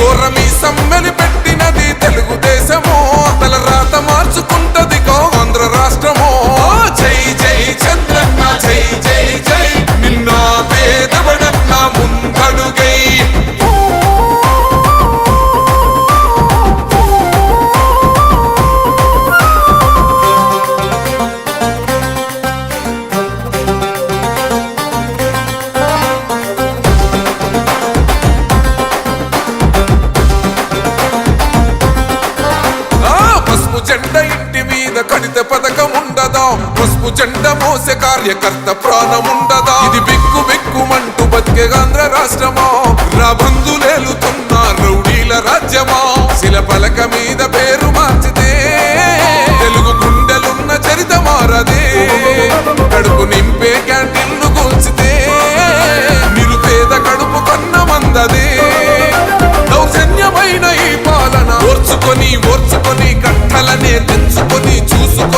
Bórrame కడిత పథకం ఉండదా పసుపు జెండ మోసే కార్యకర్త ప్రాణం ఉండదా ఇది బిక్కు బిక్కుమంటూ బతికే ఆంధ్ర రాష్ట్రమా? రాబందులేలుతున్న రౌడీల రాజ్యమా? శిల పలక మీద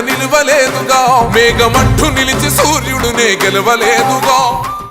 నిలవలేదుగా. మేఘమంటూ నిలిచి సూర్యుడునే గెలవలేదుగా.